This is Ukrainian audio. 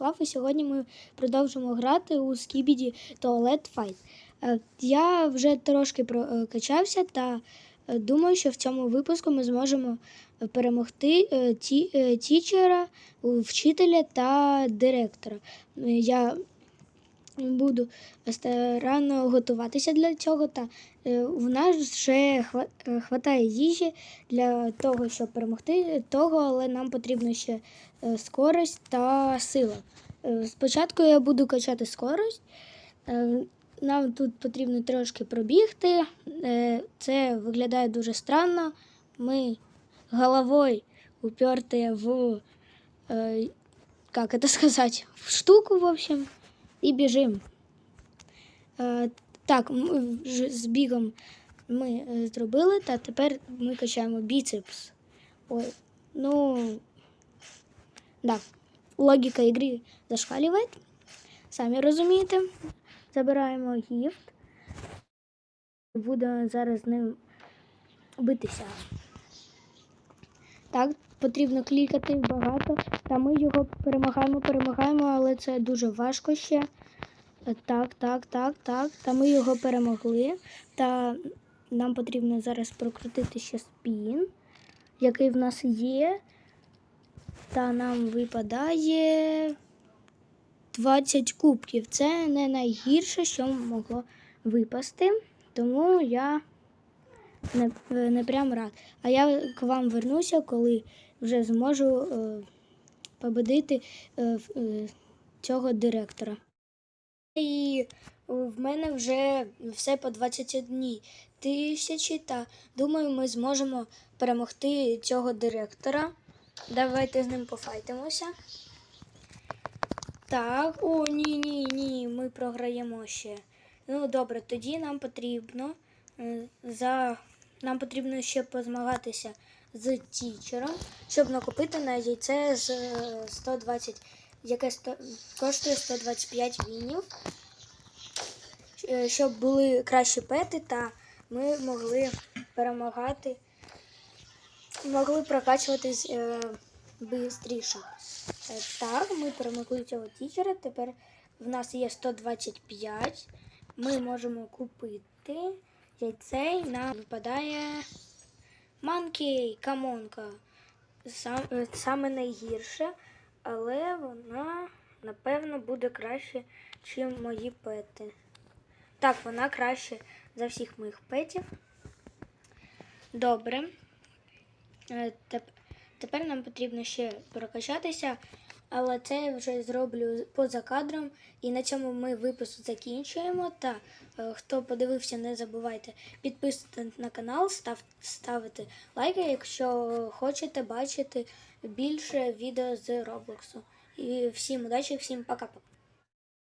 Ярослав, і сьогодні ми продовжимо грати у скібіді Туалет Fight. Е, Я вже трошки прокачався та е, думаю, що в цьому випуску ми зможемо перемогти е, ті, тічера, вчителя та директора. Я буду старанно готуватися для цього. Та е, в нас хва- е, хватає їжі для того, щоб перемогти того, але нам потрібно ще е, скорость та сила. Е, Спочатку я буду качати скорость. Е, Нам тут потрібно трошки пробігти. Е, Це виглядає дуже странно. Ми головою уперті в, е, как это сказать, в штуку, в общем, і біжимо. Е, Так, з бігом ми е, зробили, та тепер ми качаємо біцепс. Ой, ну, да, логіка ігри зашкалює. Самі розумієте. Забираємо гіфт. Буду зараз з ним битися. Так, потрібно клікати багато, та ми його перемагаємо, перемагаємо, але це дуже важко ще. Так, так, так, так. Та ми його перемогли. Та нам потрібно зараз прокрутити ще спін, який в нас є. Та нам випадає 20 кубків. Це не найгірше, що могло випасти. Тому я не, не прям рад. А я к вам вернуся, коли вже зможу е, победити е, е, цього директора. І в мене вже все по 21 тисячі, та думаю, ми зможемо перемогти цього директора. Давайте з ним пофайтимося. Так, о, ні, ні, ні, ми програємо ще. Ну, добре, тоді нам потрібно за нам потрібно ще позмагатися з тічером, щоб накопити на яйце з е, 120, яке сто- коштує 125 вінів, Е, щоб були кращі пети, та ми могли перемагати, могли прокачуватись е, швидше. Так, ми перемогли цього тічера. Тепер в нас є 125. Ми можемо купити і нам випадає манкей, камонка. Сам, е, саме найгірше, але вона, напевно, буде краще, ніж мої пети. Так, вона краще за всіх моїх петів. Добре. Е, Тепер нам потрібно ще прокачатися, але це я вже зроблю поза кадром. І на цьому ми випуск закінчуємо. Та е, хто подивився, не забувайте підписуватися на канал, став, ставити лайки, якщо хочете бачити більше відео з Роблоксу. І всім удачі, всім пока-пока.